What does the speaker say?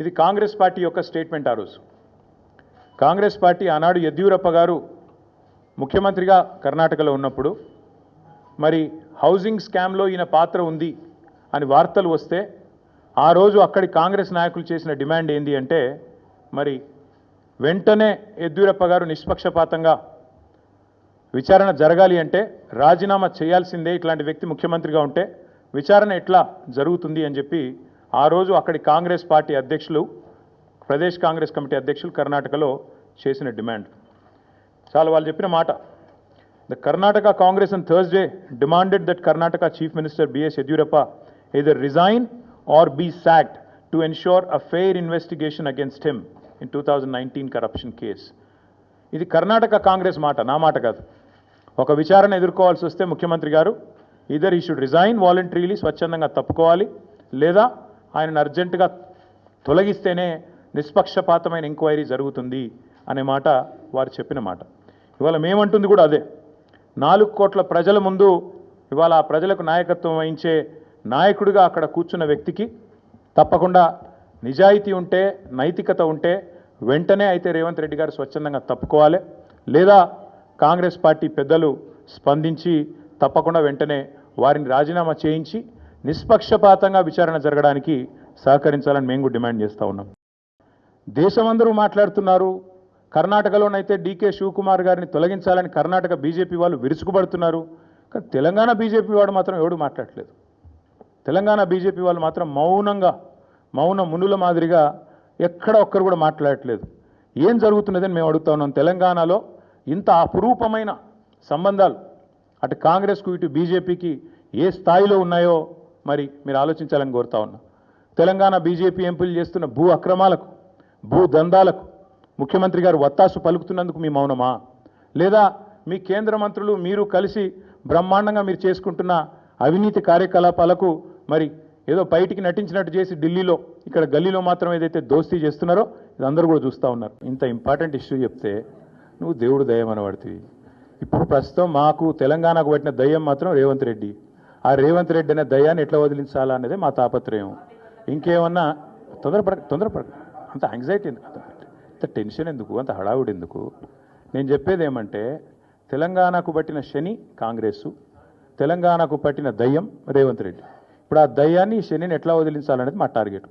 ఇది కాంగ్రెస్ పార్టీ యొక్క స్టేట్మెంట్ ఆ రోజు. కాంగ్రెస్ పార్టీ ఆనాడు యద్యూరప్ప గారు ముఖ్యమంత్రిగా కర్ణాటకలో ఉన్నప్పుడు మరి హౌసింగ్ స్కామ్లో ఈయన పాత్ర ఉంది అని వార్తలు వస్తే ఆ రోజు అక్కడి కాంగ్రెస్ నాయకులు చేసిన డిమాండ్ ఏంది అంటే మరి వెంటనే యద్యూరప్ప గారు నిష్పక్షపాతంగా విచారణ జరగాలి అంటే రాజీనామా చేయాల్సిందే ఇట్లాంటి వ్యక్తి ముఖ్యమంత్రిగా ఉంటే విచారణ ఎట్లా జరుగుతుంది అని చెప్పి ఆ రోజు అక్కడి కాంగ్రెస్ పార్టీ అధ్యక్షులు ప్రదేశ్ కాంగ్రెస్ కమిటీ అధ్యక్షులు కర్ణాటకలో చేసిన డిమాండ్. చాలా వాళ్ళు చెప్పిన మాట. The Karnataka Congress and Thursday demanded that Karnataka chief minister BS Yeddyurappa either resign or be sacked to ensure a fair investigation against him in two thousand nineteen corruption case ఇది కర్ణాటక కాంగ్రెస్ మాట నా మాట కాదు. ఒక విచారణ ఎదుర్కోవాల్సి వస్తే ముఖ్యమంత్రి గారు ఇదర్ ఈ షుడ్ రిజైన్ వాలంటరీలీ స్వచ్ఛందంగా తప్పుకోవాలి లేదా ఆయనను అర్జెంటుగా తొలగిస్తేనే నిష్పక్షపాతమైన ఎంక్వైరీ జరుగుతుంది అనే మాట వారు చెప్పిన మాట. ఇవాళ మేమంటుంది కూడా అదే. నాలుగు కోట్ల ప్రజల ముందు ఇవాళ ఆ ప్రజలకు నాయకత్వం వహించే నాయకుడిగా అక్కడ కూర్చున్న వ్యక్తికి తప్పకుండా నిజాయితీ ఉంటే నైతికత ఉంటే వెంటనే అయితే రేవంత్ రెడ్డి గారు స్వచ్ఛందంగా తప్పుకోవాలి. లేదా కాంగ్రెస్ పార్టీ పెద్దలు స్పందించి తప్పకుండా వెంటనే వారిని రాజీనామా చేయించి నిష్పక్షపాతంగా విచారణ జరగడానికి సహకరించాలని మేము కూడా డిమాండ్ చేస్తూ ఉన్నాం. దేశమందరూ మాట్లాడుతున్నారు కర్ణాటకలోనైతే డీకే శివకుమార్ గారిని తొలగించాలని కర్ణాటక బీజేపీ వాళ్ళు విరుచుకుపడుతున్నారు కానీ తెలంగాణ బీజేపీ వాడు మాత్రం ఎవడు మాట్లాడలేదు తెలంగాణ బీజేపీ వాళ్ళు మాత్రం మౌనంగా మౌన మునుల మాదిరిగా ఎక్కడ ఒక్కరు కూడా మాట్లాడట్లేదు. ఏం జరుగుతున్నదని మేము అడుగుతా ఉన్నాం. తెలంగాణలో ఇంత అపురూపమైన సంబంధాలు అటు కాంగ్రెస్కు ఇటు బీజేపీకి ఏ స్థాయిలో ఉన్నాయో మరి మీరు ఆలోచించాలని కోరుతా ఉన్నా. తెలంగాణ బీజేపీ ఎంపీలు చేస్తున్న భూ అక్రమాలకు భూ దందాలకు ముఖ్యమంత్రి గారు వత్తాసు పలుకుతున్నందుకు మీ మౌనమా? లేదా మీ కేంద్ర మంత్రులు మీరు కలిసి బ్రహ్మాండంగా మీరు చేసుకుంటున్న అవినీతి కార్యకలాపాలకు మరి ఏదో బయటికి నటించినట్టు చేసి ఢిల్లీలో ఇక్కడ గల్లీలో మాత్రం ఏదైతే దోస్తీ చేస్తున్నారో ఇది అందరూ కూడా చూస్తూ ఉన్నారు. ఇంత ఇంపార్టెంట్ ఇష్యూ చెప్తే నువ్వు దేవుడు దయ్యం అనబడుతుంది ఇప్పుడు ప్రస్తుతం మాకు తెలంగాణకు పట్టిన దయ్యం మాత్రం రేవంత్ రెడ్డి. ఆ రేవంత్ రెడ్డి అనే దయాన్ని ఎట్లా వదిలించాలా అనేది మా తాపత్రయం. ఇంకేమన్నా తొందరపడ తొందరపడ అంత యాంగ్జైటీ ఎందుకు? అంత టెన్షన్ ఎందుకు? అంత హడావుడి ఎందుకు? నేను చెప్పేది ఏమంటే తెలంగాణకు పట్టిన శని కాంగ్రెస్సు తెలంగాణకు పట్టిన దయ్యం రేవంత్ రెడ్డి. ఇప్పుడు ఆ దయ్యాన్ని శనిని ఎట్లా వదిలించాలనేది మా టార్గెట్.